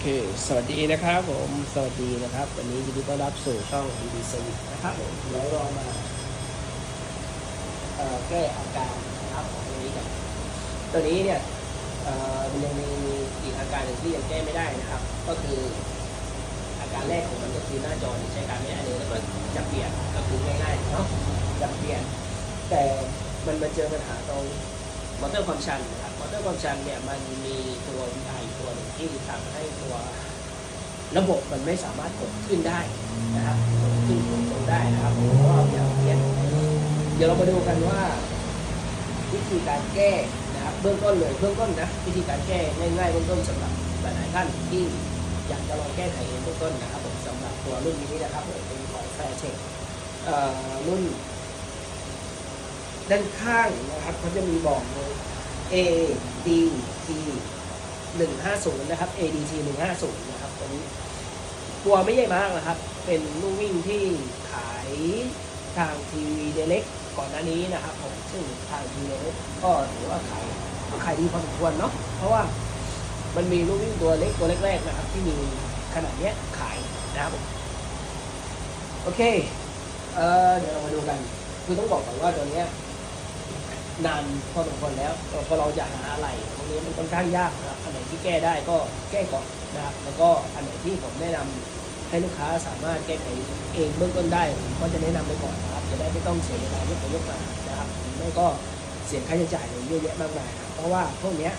เค สวัสดีนะครับผม สวัสดีนะครับ วันนี้ยินดีต้อนรับสู่ช่อง d ี Service นะครับผมแล้วเรามาเอ่อแก้อาการนะครับของตัวนี้กันตัวนี้เนี่ยเอ่อมันยังมีอีกอาการหนึ่งที่ยังแก้ไม่ได้นะครับ ก็คืออาการแรกของมันก็คือหน้าจอใช้การไม่ได้เลยแล้วก็จะเปลี่ยนก็คือง่ายๆเนาะจะเปลี่ยน แต่มันมาเจอปัญหาตรง มอเตอร์ความชันนะครับมอเตอร์ความชันเนี่ยมันมีตัว VI ตัวหนึ่งที่ทำให้ตัวระบบมันไม่สามารถกดขึ้นได้นะครับกดขึ้นกดลงได้นะครับผมก็อย่ากเรียนเดี๋ยวเรามาดูกันว่า วิธีการแก้นะครับ เบื้องต้นเลยเบื้องต้นนะวิธีการแก้ง่ายๆเบื้องต้นสำหรับหลายๆท่านที่อยากจะลองแก้ไขเองเบื้องต้นนะครับผมสำหรับตัวรุ่นนี้นะครับผมเป็นของแฟร์เช็ครุ่น ด้านข้างนะครับเขาจะมีบอกเลย A D T 150 นะครับ A D T 150 นะครับตัวนี้ตัวไม่ใหญ่มากนะครับ เป็นลู่วิ่งที่ขายทางทีวีเดเล็กก่อนหน้านี้นะครับผมซึ่งทางทีวีเดล็กก็ถือว่าขายขายดีพอสมควรเนาะเพราะว่ามันมีลู่วิ่งตัวเล็กตัวแรกๆนะครับ ที่มีขนาดเนี้ยขายนะครับโอเค เออเดี๋ยวเรามาดูกัน คือต้องบอกก่อนว่าตัวเนี้ย นานพอสมควรแล้วพอเราจะหาอะไรตรงนี้มันค่อนข้างยากนะครับอันไหนที่แก้ได้ก็แก้ก่อนนะครับแล้วก็อันไหนที่ผมแนะนำให้ลูกค้าสามารถแก้ไขเองเบื้องต้นได้ผมก็จะแนะนำไปก่อนนะครับจะได้ไม่ต้องเสียเวลายกไปยกมานะครับหรือไม่ก็เสียค่าใช้จ่ายเยเยอะแยะมากมายเพราะว่าพวกนี้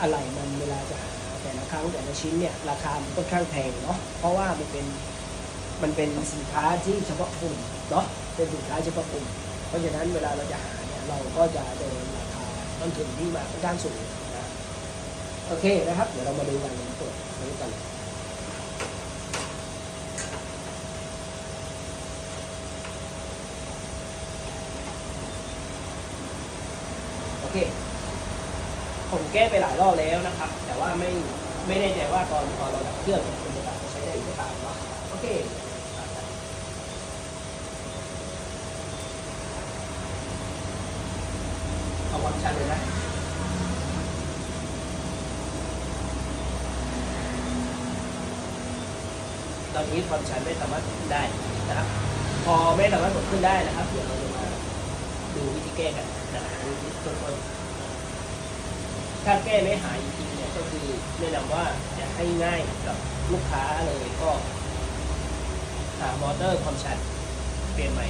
อะไรมันเวลาจะหาแต่ละครั้งแต่ละชิ้นเนี่ยราคามันค่อนข้างแพงเนาะเพราะว่ามันเป็นมันเป็นสินค้าที่เฉพาะกลุ่มเนาะเป็นสินค้าเฉพาะกลุ่ม เพราะฉะนั้นเวลาเราจะหา เราก็จะโดนราคาต้นทุนที่มาค่อนข้างสูงนะโอเคนะครับ เดี๋ยวเรามาดูกันเปิดนี้กันโอเค ผมแก้ไปหลายรอบแล้วนะครับ แต่ว่าไม่ไม่แน่ใจว่าตอนตอนเราดับเครื่องเนี่ยมันจะดับใช้ได้หรือเปล่าเนาะโอเค เอาความชันเลยนะตอนนี้ความชันไม่สามารถกดขึ้นได้นะครับ พอไม่สามารถกดขึ้นได้นะครับ เดี๋ยวเราจะมาดูวิธีแก้กันนะครับดูวิธีต้นถ้าแก้ไม่หายจริงเนี่ยก็คือแนะนำว่าจะให้ง่ายกับลูกค้าเลยก็หามอเตอร์ความชันเปลี่ยนใหม่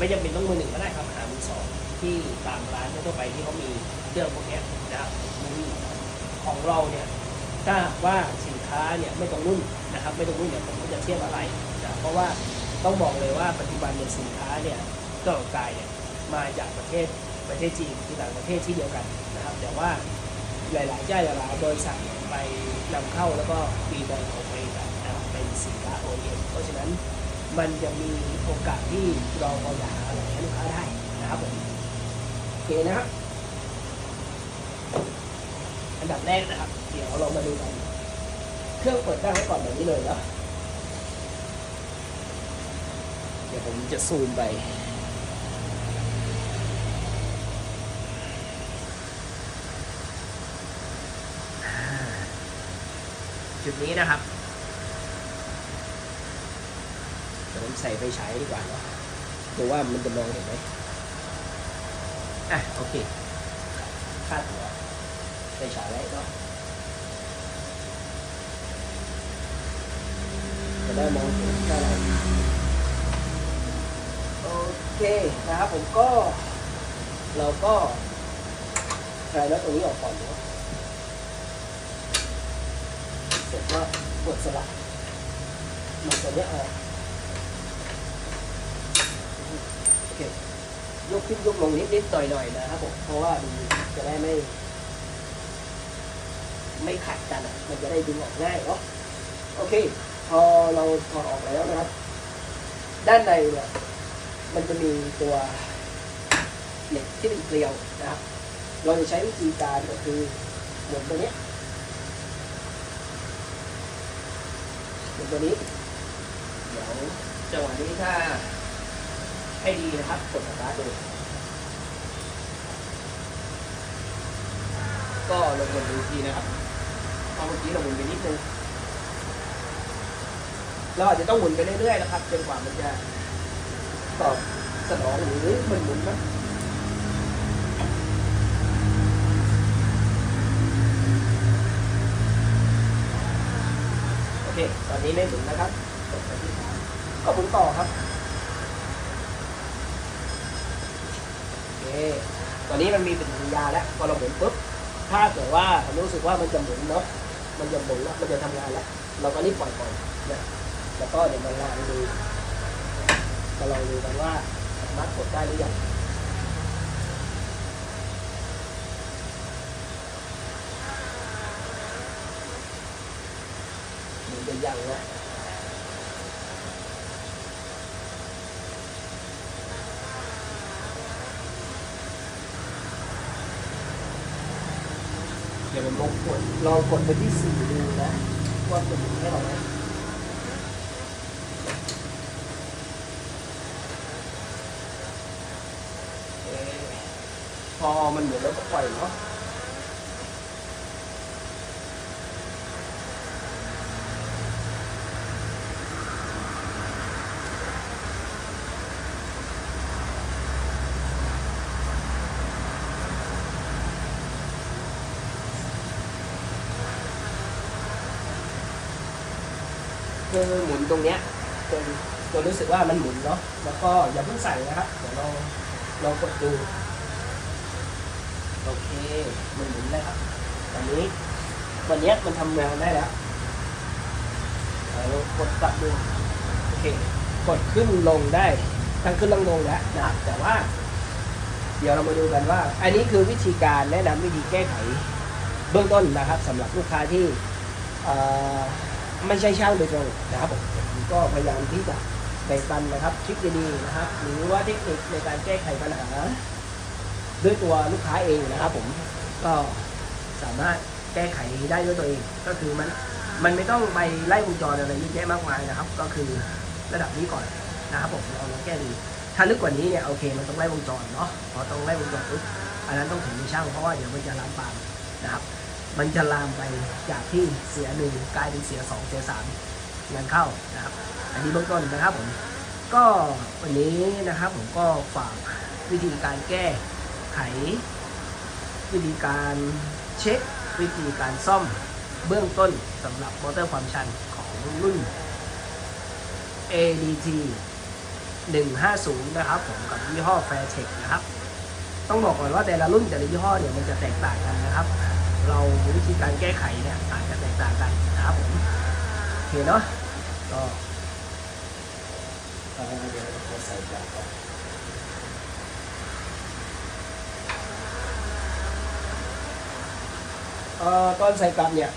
ไม่จำเป็นต้องมือหนึ่งก็ได้ครับหามือสองที่ตามร้านทั่วไปที่เขามีเครื่องพวกนี้นะครับของเราเนี่ยถ้าว่าสินค้าเนี่ยไม่ตรงรุ่นนะครับ ไม่ตรงรุ่นเนี่ยผมก็จะเทียบอะไรนะเพราะว่าต้องบอกเลยว่าปัจจุบันเนี่ยสินค้าเนี่ยเครื่องออกกายเนี่ยมาจากประเทศประเทศจีนคือต่างประเทศที่เดียวกันนะครับ แต่ว่าหลายๆเจ้าหลายๆบริษัทไปนำเข้าแล้วก็มีบรนด์ของตัวเองนะครับเป็นสินค้า OEM เพราะฉะนั้น มันจะมีโอกาสที่เราพอจะหาอะไรให้ลูกค้าได้นะครับผมโอเคนะครับ อันดับแรกนะครับ เดี๋ยวเรามาดูกันเครื่องเปิดตั้งไว้ก่อนแบบนี้เลยเนาะเดี๋ยวผมจะซูมไปจุดนี้นะครับ เดี๋ยว ผมใส่ไฟฉายดีกว่าดูว่ามันจะมองเห็นไหมอะโอเคคาดหัวไฟฉายไว้เนาะจะได้มองเห็นได้เราโอเคนะครับผมก็ เราก็ใช้แล้วตรงนี้ออกก่อนเนาะเสร็จก็กดสลักมันตัวเนี้ยออก โอเคยกขึ้นยกลงนิดนิดๆหน่อยหน่อยๆนะครับผมเพราะว่ามันจะได้ไม่ ไม่ขัดกันอะ มันจะได้ดึงออกง่ายเนาะโอเค พอเราถอดออกแล้วนะครับ ด้านในเนี่ยมันจะมีตัวเหล็กที่เป็นเกลียวนะครับ เราจะใช้วิธีการก็คือเหมือนตัวนี้เหมือนตัวนี้ เดี๋ยวจังหวะนี้ถ้า ให้ดีนะครับกดสตาร์ทดูก็ลงกดดูอีกทีนะครับพราเมื่อกี้เราหมุนไปนิดนึงเราอาจจะต้องหมุนไปเรื่อยๆนะครับจนกว่ามันจะตอบสนองหรือมันหมุนนะโอเค ตอนนี้ไม่หมุนนะครับกดไปที่ก็หมุนต่อครับ โอเค ตอนนี้มันมีเป็นสัญญาแล้วพอเราหมุนปุ๊บ ถ้าเกิดว่ารู้สึกว่ามันจะหมุนเนาะ มันจะหมุนแล้ว มันจะทำงานแล้ว เราก็รีบปล่อยก่อนนะแล้วก็เดี๋ยวมาลองดูมาลองดูกันว่าสามารถกดได้หรือยังหรือจะยังนะ เดี๋ยวผมลองกดลองกดไปที่สี่ดูนะว่าจะหมุนให้เราไหมเอ๊ะพอมันเหมือนแล้วก็ปล่อยเนาะ คือหมุนตรงเนี้ยจนจนรู้สึกว่ามันหมุนเนาะแล้วก็อย่าเพิ่งใส่นะครับเดี๋ยวเราลองกดดูโอเคมันหมุนแล้วครับตอนนี้วันเนี้ยมันทำงานได้แล้วเรากดกลับดูโอเคกดขึ้นลงได้ทั้งขึ้นลงลงแล้วนะครับแต่ว่า เดี๋ยวเรามาดูกันว่า อันนี้คือวิธีการแนะนำวิธีแก้ไขเบื้องต้นนะครับสำหรับลูกค้าที่อ่อ ไม่ใช่ช่างโดยตรงนะครับผมก็พยายามที่จะแบ่งปันนะครับทริคดีๆนะครับ หรือว่าเทคนิคในการแก้ไขปัญหา ด้วยตัวลูกค้าเองนะครับ ผมก็สามารถแก้ไขได้ด้วยตัวเองก็คือมันมันไม่ต้องไปไล่วงจรอะไรเยอะแยะมากมายนะครับ ก็คือระดับนี้ก่อนนะครับผมเราลองแก้ดูถ้าลึกกว่านี้เนี่ยโอเคมันต้องไล่วงจรเนาะพอต้องไล่วงจรปุ๊บอันนั้นต้องถึงมือช่างเพราะว่าเดี๋ยวมันจะลามปามนะครับ มันจะลามไปจากที่เสียหนึ่งกลายเป็นเสียสองเสียสามงานเข้านะครับ อันนี้เบื้องต้นนะครับผมก็วันนี้นะครับผมก็ฝากวิธีการแก้ไข วิธีการเช็ค วิธีการซ่อมเบื้องต้นสำหรับมอเตอร์ความชันของรุ่น ADT 150 นะครับผมกับยี่ห้อ Fairtech นะครับ ต้องบอกก่อนว่าแต่ละรุ่นแต่ละยี่ห้อเนี่ยมันจะแตกต่างกันนะครับ เราวิธีการแก้ไขเนี่ยอาจจะแตกต่างกันนะครับผมโอเคเนาะก็เอ่อเดี๋ยวเราใส่กลับก่อนตอนใส่กลับเนี่ย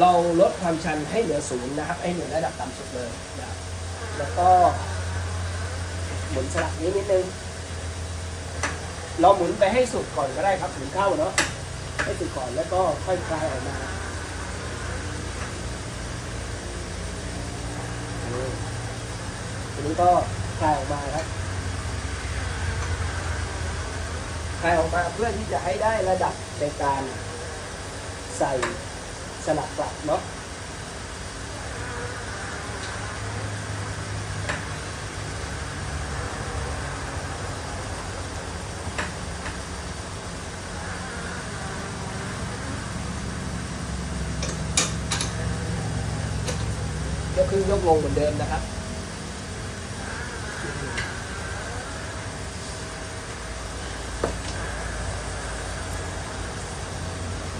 เราลดความชันให้เหลือศูนย์นะครับ ให้เหลือระดับต่ำสุดเลยนะแล้วก็ หมุนสลับนี้นิดนึง เราหมุนไปให้สุดก่อนก็ได้ครับหมุนเข้าเนาะ ให้สุดก่อนแล้วก็ค่อยคลายออกมาทีนี้ก็คลายออกมาครับคลายออกมาเพื่อที่จะให้ได้ระดับในการใส่สลับกลับเนาะ ขึ้นยกลงเหมือนเดิมนะครับ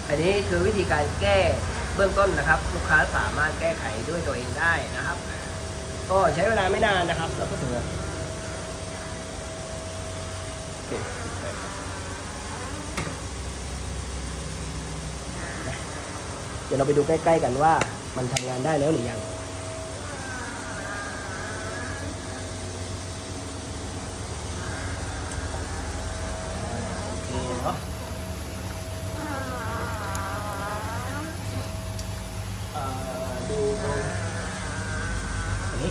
อันนี้คือวิธีการแก้เบื้องต้นนะครับ ลูกค้าสามารถแก้ไขด้วยตัวเองได้นะครับ ก็ใช้เวลาไม่นานนะครับแล้วก็ถึงเดี๋ยวเราไปดูใกล้ ๆ กันว่ามันทำงานได้แล้วหรือยัง เหรอนี้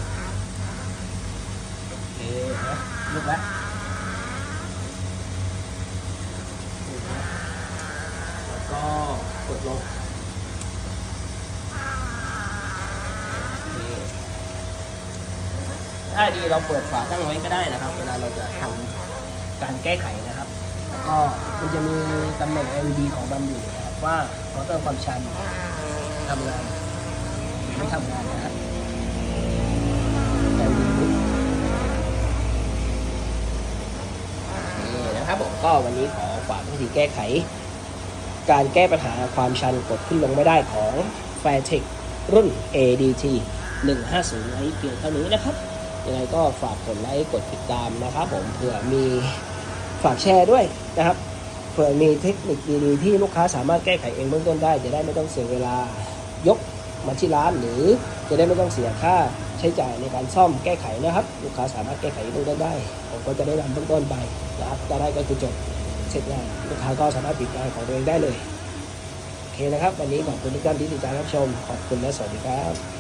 โอเคนะลุกแล้วแล้วก็กดลงถ้าดีเราเปิดฝาตั้งไว้ก็ได้นะครับ เวลาเราจะทำการแก้ไขนะ ก็มันจะมีตำแหน่ง LED ของมันอยู่นะครับว่ามอเตอร์ความชันทำงานหรือไม่ทำงานนะครับนี่นะครับผมก็วันนี้ขอฝากวิธีแก้ไข การแก้ปัญหาความชันกดขึ้นลงไม่ได้ของ f i r t e c h รุ่น ADT 150ไว้เพียงเท่านี้นะครับยังไงก็ฝากกดไลค์กดติดตามนะครับผมเผื่อมี ฝากแชร์ด้วยนะครับเผื่อมีเทคนิคดีๆที่ลูกค้าสามารถแก้ไขเองเบื้องต้นได้ จะได้ไม่ต้องเสียเวลายกมาที่ร้าน หรือจะได้ไม่ต้องเสียค่าใช้จ่ายในการซ่อมแก้ไขนะครับ ลูกค้าสามารถแก้ไขเบื้องต้นได้ผมก็จะได้นำเบื้องต้นไปนะครับจะได้ก็คือจบเสร็จงานลูกค้าก็สามารถปิดงานของตัวเองได้เลยโอเคนะครับ วันนี้ขอบคุณทุกท่านที่ติดตามรับชมขอบคุณและสวัสดีครับ